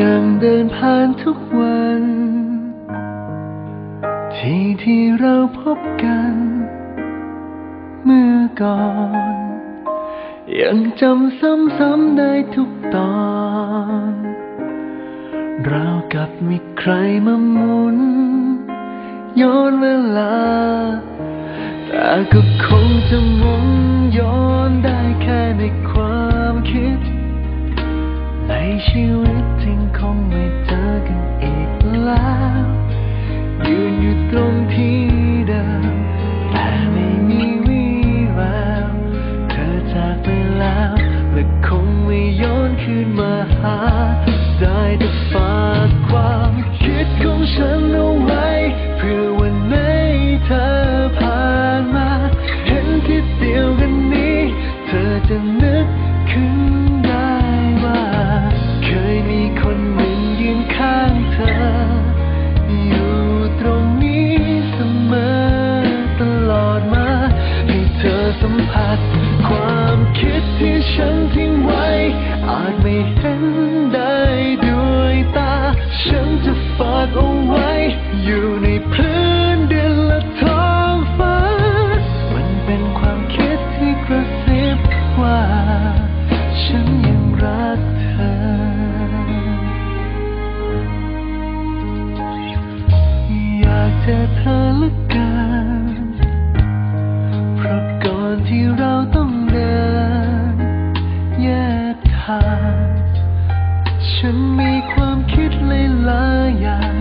ยังเดินผ่านทุกวัน ที่ที่เราพบกัน เมื่อก่อน ยังจำซ้ำๆได้ทุกตอนเรากับมีใครมาหมุน ย้อนเวลา แต่ก็คงจะหมุนย้อนได้แค่ในความ ใน อัดความคิดที่ฉันทิ้งไว้ อาจไม่เห็นได้ด้วยตา ฉันจะฝากเอาไว้ อยู่ในพื้น มีความคิดเลยหลายอย่าง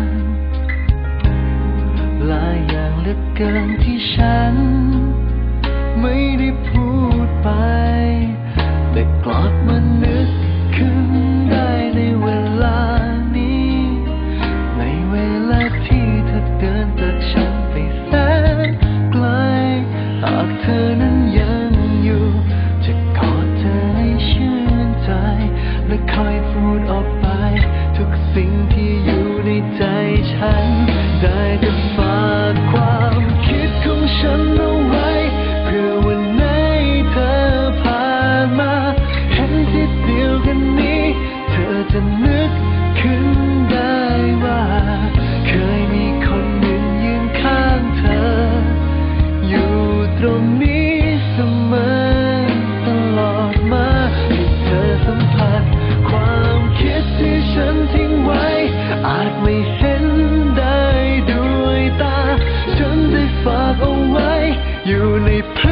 หลายอย่างเหลือเกินที่ฉัน ไม่ได้พูดไป แต่กลับมานึกขึ้นได้ในเวลา unique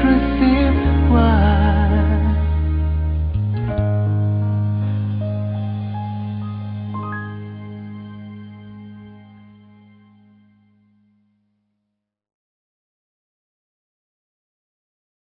secrecy